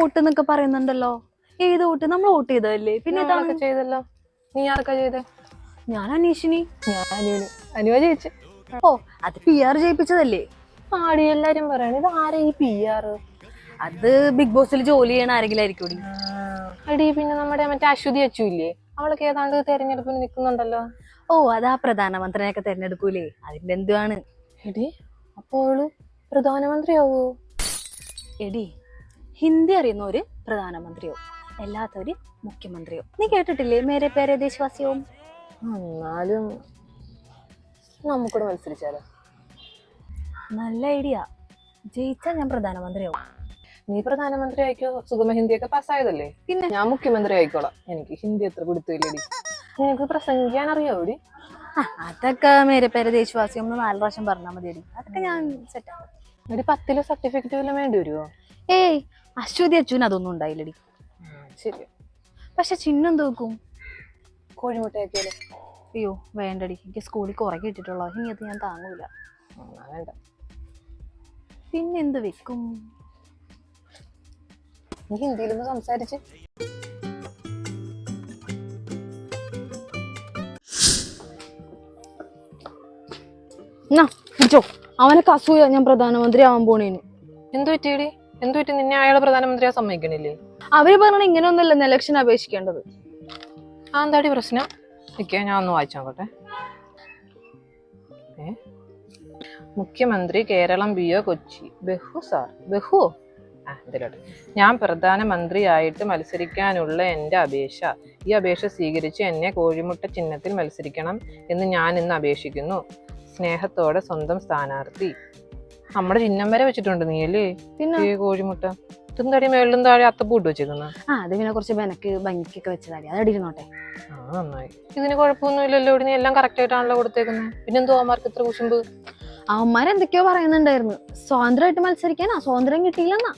Vote എന്നൊക്കെ പറയുന്നുണ്ടല്ലോ. ഏത് വോട്ട്? നമ്മൾ വോട്ട് ചെയ്തല്ലേ പിന്നെ ഇതാണ് ചെയ്തല്ലോ. നീ ആർക്കാ ചെയ്തേ? ഞാൻ അനീഷിനി. ഞാൻ അനുവിന് അനുവ ജയിച്ചു. ഓ അത് പി ആർ ജയിപ്പിച്ചതല്ലേ? പാടി എല്ലാരും പറയണ ഇത് ആരാ ഈ പി ആർ അത് ബിഗ് ബോസിൽ ജോലി ചെയ്യണ ആരെങ്കിലും ആയിരിക്കും അടി പിന്നെ നമ്മുടെ മറ്റേ അശ്വതി അച്ചു ഇല്ലേ? അവളൊക്കെ ഏതാണ്ട് തെരഞ്ഞെടുപ്പിന് നിൽക്കുന്നുണ്ടല്ലോ. ഓ അതാ പ്രധാനമന്ത്രിനെയൊക്കെ തെരഞ്ഞെടുക്കൂലേ? അതിന്റെ എന്തുവാണ് എടി അപ്പോൾ പ്രധാനമന്ത്രിയാവോ? എടി ഹിന്ദി അറിയുന്ന ഒരു പ്രധാനമന്ത്രിയോ അല്ലാത്തവര് മുഖ്യമന്ത്രിയോ നീ കേട്ടിട്ടില്ലേ? മേരെ പേരെ ദേശവാസിയോ എന്നാലും നമുക്കൂടെ മത്സരിച്ചാലോ? നല്ല ഐഡിയ. ജയിച്ചാൽ ഞാൻ പ്രധാനമന്ത്രിയാവും. നീ പ്രധാനമന്ത്രി ആയിക്കോ? സുഗമ ഹിന്ദിയൊക്കെ പാസ്സായതല്ലേ? പിന്നെ? ഞാൻ മുഖ്യമന്ത്രി ആയിക്കോളാം. എനിക്ക് ഹിന്ദി എത്ര കൊടുത്തില്ലേ നിനക്ക് പ്രസംഗിക്കാൻ അറിയാവോടി? അതൊക്കെ മേരെ പേരെ ദേശവാസിയോ നാല് പ്രാവശ്യം പറഞ്ഞാൽ മതി അതൊക്കെ ഞാൻ സെറ്റ് ഒരു പത്തിലോ സർട്ടിഫിക്കറ്റ് വല്ലതും വേണ്ടി വരുമോ ഏയ് അശ്വതി അച്ഛന് അതൊന്നും ഉണ്ടായില്ലടി. ശരി. പക്ഷെ ചിഹ്നം തോക്കും കോഴിമുട്ടയൊക്കെ അയ്യോ വേണ്ടടി. എനിക്ക് സ്കൂളിൽ കുറെ കിട്ടിയിട്ടുള്ളൂ ഇനി അത് ഞാൻ താങ്ങൂല. വേണ്ട. പിന്നെന്ത് വെക്കും? നീ ഹിന്ദിയിലൊന്ന് സംസാരിച്ച്. എന്നാ പിടിച്ചോ അവനൊക്കെ അസൂയ ഞാൻ പ്രധാനമന്ത്രി ആവാൻ പോണേന്. എന്തു പറ്റിയടി? എന്തു പറ്റി? നിന്നെ അയാളെ പ്രധാനമന്ത്രിയാ സമ്മതിക്കണില്ലേ? അവർ പറഞ്ഞ ഇങ്ങനെയൊന്നല്ല ഇലക്ഷൻ അപേക്ഷിക്കേണ്ടത്. ആ എന്താടി പ്രശ്നം? നിൽക്കുക ഞാൻ ഒന്ന് വായിച്ചു നോക്കട്ടെ. മുഖ്യമന്ത്രി കേരളം ബി ഒ കൊച്ചി? ബഹു സാർ ബഹു ആ പ്രധാനമന്ത്രി ഞാൻ പ്രധാനമന്ത്രിയായിട്ട് മത്സരിക്കാനുള്ള എന്റെ അപേക്ഷ. ഈ അപേക്ഷ സ്വീകരിച്ച് എന്നെ കോഴിമുട്ട ചിഹ്നത്തിൽ മത്സരിക്കണം എന്ന് ഞാൻ ഇന്ന് അപേക്ഷിക്കുന്നു. സ്നേഹത്തോടെ സ്വന്തം സ്ഥാനാർത്ഥി. നമ്മുടെ ചിഹ്നം വരെ വെച്ചിട്ടുണ്ട് നീ അല്ലേ? പിന്നെ? ഈ കോഴിമുട്ട. ഇതെന്താടി മേളിലും താഴെ അത്തപ്പൂട്ട് വെച്ചേക്കുന്ന. ആ അത് പിന്നെ കുറച്ച് ബെനക്ക് ഭംഗിക്കൊക്കെ വെച്ചതാടി അത് അവിടെ ഇരുന്നോട്ടെ ആ നന്നായി. ഇതിന് കുഴപ്പമൊന്നുമില്ലല്ലോ ഇവിടെ നീ എല്ലാം കറക്റ്റ് ആയിട്ടാണല്ലോ കൊടുത്തേക്കുന്നത് പിന്നെന്തോ അവന്മാർക്ക് ഇത്ര കുശുമ്പ്? അവന്മാരെന്തൊക്കെയോ പറയുന്നുണ്ടായിരുന്നു. സ്വാതന്ത്ര്യമായിട്ട് മത്സരിക്കാനാ? സ്വാതന്ത്ര്യം കിട്ടിയില്ലെന്നാ?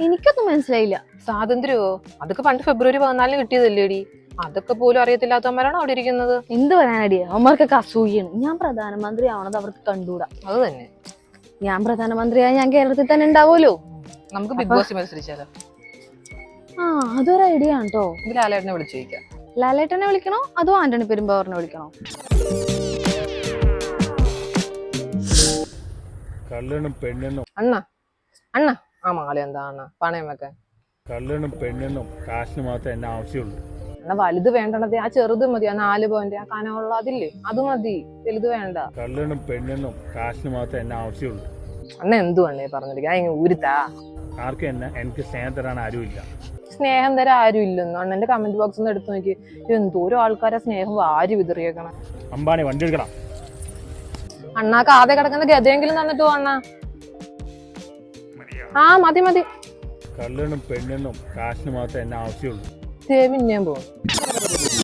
എനിക്കൊന്നും മനസ്സിലായില്ല. സ്വാതന്ത്ര്യമോ? അതൊക്കെ പണ്ട് ഫെബ്രുവരി പതിനാലിന് കിട്ടിയതല്ലേടി. അതൊക്കെ പോലും അറിയത്തില്ലാത്തവന്മാരാണ് അവിടെ ഇരിക്കുന്നത്? എന്ത് പറയാനടിയ അവന്മാർക്കൊക്കെ അസൂയാണ് ഞാൻ പ്രധാനമന്ത്രി ആവണത് അവർക്ക് കണ്ടുകൂടാ അത് തന്നെ. ഞാൻ പ്രധാനമന്ത്രിയായ ഞാൻ കേരളത്തിൽ തന്നെ ഉണ്ടാവുമല്ലോ. നമുക്ക് ബിഗ് ബോസ് മത്സരിച്ചാലോ? ആ അതൊരു ഐഡിയ ആണ് കേട്ടോ ലാലേട്ടനെ വിളിച്ചു ചോദിക്കാം. ലാലേട്ടനെ വിളിക്കണോ? അതോ ആന്റണി പെരുമ്പാവറിനെ വിളിക്കണോ? കല്യാണം പെണ്ണിനും അണ്ണ അണ്ണ. ആ മാല എന്താ അണ്ണ? പണയം വെക്കാൻ. കല്യാണം പെണ്ണിനും കാശിന് മാത്രമേ എന്നെ ആവശ്യമുള്ളൂ. അണ്ണ വലുത് വേണ്ടണത് ആ ചെറുത് മതി ആ നാല് പോയിന്റ് ആ കനമുള്ള അതില്ലേ? അത് മതി വലുത് വേണ്ട. കള്ളനും പെണ്ണിനും കാശിന് മാത്രമേ എന്നെ ആവശ്യമുള്ളൂ. അണ്ണ എന്തു അണ്ണേ പറഞ്ഞിരിക്കുക ഇങ്ങനെ ഊരുത്താ. ആർക്കും എന്നെ എനിക്ക് സ്നേഹം തരാൻ ആരുമില്ല. സ്നേഹം തരാൻ ആരും ഇല്ലെന്നോ? അണ്ണന്റെ കമന്റ് ബോക്സ് ഒന്ന് എടുത്തു നോക്കി. എന്തോരോ ആൾക്കാരെ സ്നേഹം വാരി വിതറിയേക്കണം. അമ്പാണി വണ്ടി എടുക്കണം. അണ്ണാക്ക് ആദ്യം കിടക്കുന്ന ഗതയെങ്കിലും തന്നിട്ട് അണ്ണാ. ആ മതി മതി. കള്ളനും പെണ്ണിനും കാശിന് മാത്രമേ എന്നെ ആവശ്യമുള്ളൂ. പിന്നെയും പോകും